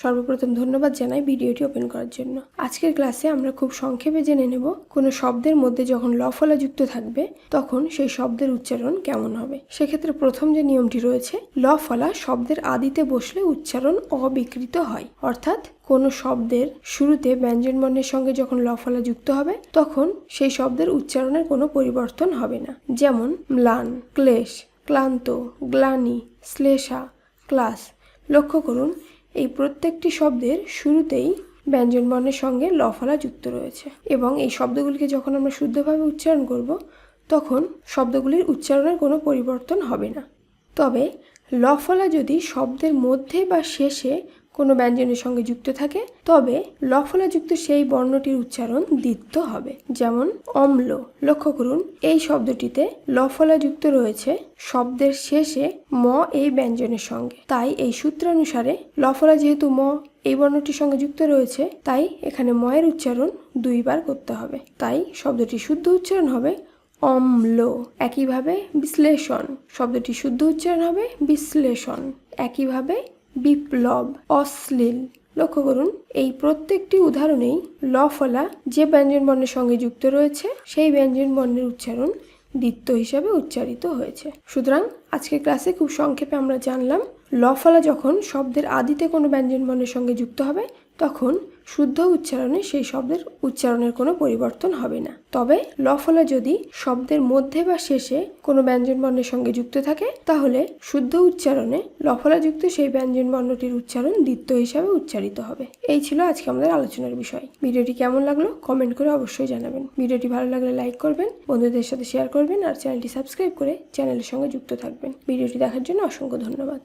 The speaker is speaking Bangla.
সর্বপ্রথম ধন্যবাদ জানাই ভিডিওটি ওপেন করার জন্য। আজকের ক্লাসে আমরা খুব সংক্ষেপে জেনে নেব কোনো শব্দের মধ্যে যখন ল ফলা যুক্ত থাকবে, তখন সেই শব্দের উচ্চারণ কেমন হবে। সেক্ষেত্রে প্রথম যে নিয়মটি রয়েছে ল ফলা শব্দের আদিতে বসলে উচ্চারণ অবিকৃত হয়। অর্থাৎ কোনো শব্দের শুরুতে ব্যঞ্জনবর্ণের সঙ্গে যখন ল ফলা যুক্ত হবে, তখন সেই শব্দের উচ্চারণের কোনো পরিবর্তন হবে না। যেমন ম্লান, ক্লেশ, ক্লান্ত, গ্লানি, শ্লেষা, ক্লাস। লক্ষ্য করুন এই প্রত্যেকটি শব্দের শুরুতেই ব্যঞ্জনবর্ণের সঙ্গে লফলা ফলা যুক্ত রয়েছে এবং এই শব্দগুলিকে যখন আমরা শুদ্ধভাবে উচ্চারণ করব, তখন শব্দগুলির উচ্চারণের কোনো পরিবর্তন হবে না। তবে লফলা ফলা যদি শব্দের মধ্যে বা শেষে কোনো ব্যঞ্জনের সঙ্গে যুক্ত থাকে, তবে ল ফলা যুক্ত সেই বর্ণটির উচ্চারণ দ্বিত্ব হবে। যেমন, অম্ল। লক্ষ্য করুন, এই শব্দটিতে ল ফলা যুক্ত রয়েছে শব্দের শেষে ম এই ব্যঞ্জনের সঙ্গে। তাই এই সূত্রানুসারে ল ফলা যেহেতু ম এই বর্ণটির সঙ্গে যুক্ত রয়েছে, তাই এখানে ময়ের উচ্চারণ দুইবার করতে হবে। তাই শব্দটি শুদ্ধ উচ্চারণ হবে অম্ল। একইভাবে বিশ্লেষণ। শব্দটি শুদ্ধ উচ্চারণ হবে বিশ্লেষণ। একইভাবে বিপ্লব, অশ্লীল। লক্ষ্য করুন, এই প্রত্যেকটি উদাহরণেই ল ফলা যে ব্যঞ্জন বর্ণের সঙ্গে যুক্ত রয়েছে, সেই ব্যঞ্জন বর্ণের উচ্চারণ দ্বিত্ব হিসাবে উচ্চারিত হয়েছে। সুতরাং আজকের ক্লাসে খুব সংক্ষেপে আমরা জানলাম, ল ফলা যখন শব্দের আদিতে কোনো ব্যঞ্জন বর্ণের সঙ্গে যুক্ত হবে, তখন শুদ্ধ উচ্চারণে সেই শব্দের উচ্চারণের কোনো পরিবর্তন হবে না। তবে লফলা যদি শব্দের মধ্যে বা শেষে কোনো ব্যঞ্জন বর্ণের সঙ্গে যুক্ত থাকে, তাহলে শুদ্ধ উচ্চারণে লফলা যুক্ত সেই ব্যঞ্জন বর্ণটির উচ্চারণ দ্বিত্ব হিসাবে উচ্চারিত হবে। এই ছিল আজকে আমাদের আলোচনার বিষয়। ভিডিওটি কেমন লাগল কমেন্ট করে অবশ্যই জানাবেন। ভিডিওটি ভালো লাগলে লাইক করবেন, বন্ধুদের সাথে শেয়ার করবেন আর চ্যানেলটি সাবস্ক্রাইব করে চ্যানেলের সঙ্গে যুক্ত থাকবেন। ভিডিওটি দেখার জন্য অসংখ্য ধন্যবাদ।